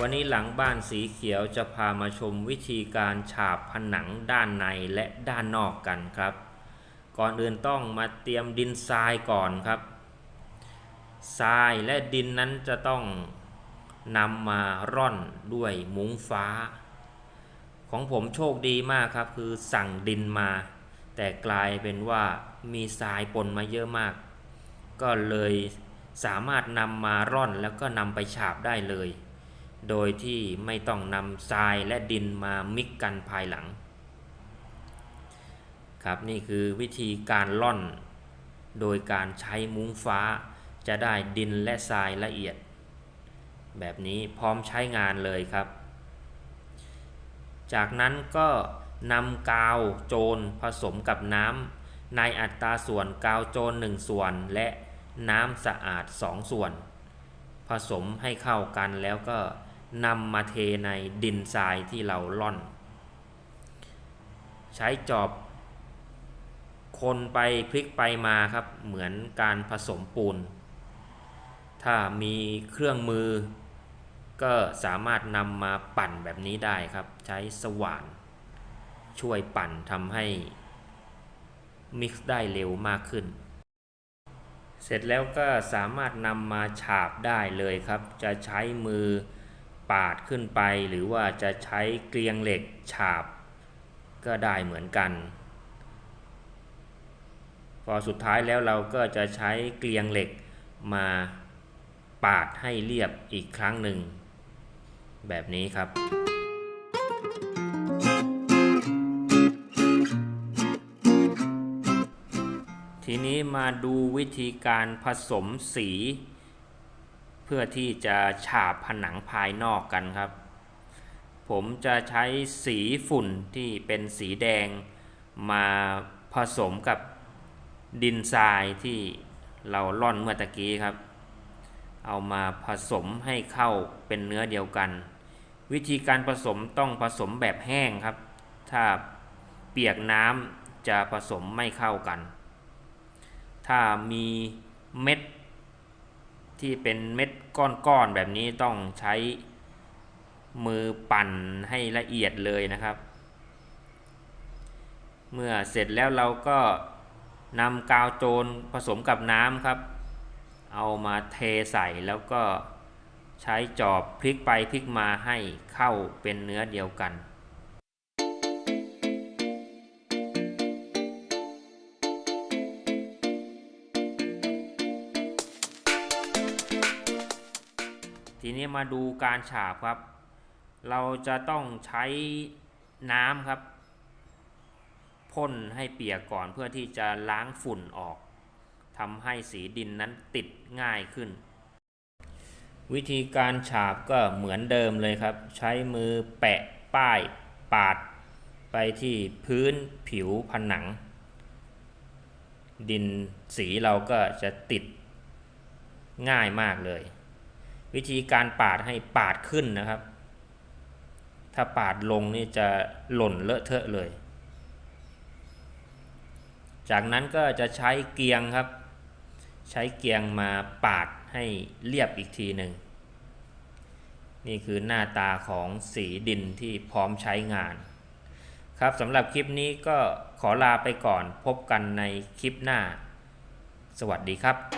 วันนี้หลังบ้านสีเขียวจะพามาชมวิธีการฉาบผนังด้านในและด้านนอกกันครับ ก่อนอื่นต้องมาเตรียมดินทรายก่อนครับ ทรายและดินนั้นจะต้องนำมาร่อนด้วยมุ้งฟ้า ของผมโชคดีมากครับคือสั่งดินมา แต่กลายเป็นว่ามีทรายปนมาเยอะมาก ก็เลยสามารถนำมาร่อนแล้วก็นำไปฉาบได้เลย โดยที่ไม่ต้องนำทรายและดินมามิกกันภายหลัง ครับนี่คือวิธีการล่อน โดยการใช้มุ้งฟ้า จะได้ดินและทรายละเอียด แบบนี้พร้อมใช้งานเลยครับ จากนั้นก็นำกาวโจรผสมกับน้ำในอัตราส่วนกาวโจร1ส่วนและน้ำสะอาด 2 ส่วน ผสมให้เข้ากันแล้วก็ นำมาเทในดินทรายที่เราล่อน ใช้จอบ คนไปพลิกไปมาครับ เหมือนการผสมปูน ถ้ามีเครื่องมือ ก็สามารถนำมาปั่นแบบนี้ได้ครับ ใช้สว่าน ช่วยปั่นทำให้ มิกซ์ได้เร็วมากขึ้นเสร็จแล้วก็สามารถนำมาฉาบได้เลยครับ จะใช้มือ ปาดขึ้นไป หรือว่าจะใช้เกลียงเหล็กฉาบ ก็ได้เหมือนกัน พอสุดท้ายแล้วเราก็จะใช้เกลียงเหล็กมาปาดให้เรียบอีกครั้งหนึ่ง แบบนี้ครับทีนี้มาดูวิธีการผสมสี เพื่อที่จะฉาบผนังภายนอกกันครับ ผมจะใช้สีฝุ่นที่เป็นสีแดงมาผสมกับดินทรายที่เราล่อนเมื่อตะกี้ครับ เอามาผสมให้เข้าเป็นเนื้อเดียวกัน วิธีการผสมต้องผสมแบบแห้งครับ ถ้าเปียกน้ำจะผสมไม่เข้ากัน ถ้ามีเม็ด ที่เป็นเม็ดก้อนๆแบบนี้ต้องใช้มือปั่นให้ละเอียดเลยนะครับ เมื่อเสร็จแล้วเราก็นำกาวโจรผสมกับน้ำครับ เอามาเทใส่แล้วก็ใช้จอบพลิกไปพลิกมาให้เข้าเป็นเนื้อเดียวกัน ทีนี้มาดูการฉาบครับ เราจะต้องใช้น้ำครับพ่นให้เปียกก่อนเพื่อที่จะล้างฝุ่นออกทำให้สีดินนั้นติดง่ายขึ้น วิธีการฉาบก็เหมือนเดิมเลยครับ ใช้มือแปะป้ายปาด ไปที่พื้นผิวผนัง ดินสีเราก็จะติดง่ายมากเลย วิธีการปาดให้ปาดขึ้นนะครับ ถ้าปาดลงนี่จะหล่นเลอะเทอะเลย จากนั้นก็จะใช้เกียงครับ ใช้เกียงมาปาดให้เรียบอีกทีหนึ่งนี่คือหน้าตาของสีดินที่พร้อมใช้งาน ครับสำหรับคลิปนี้ก็ขอลาไปก่อนพบกันในคลิปหน้า สวัสดีครับ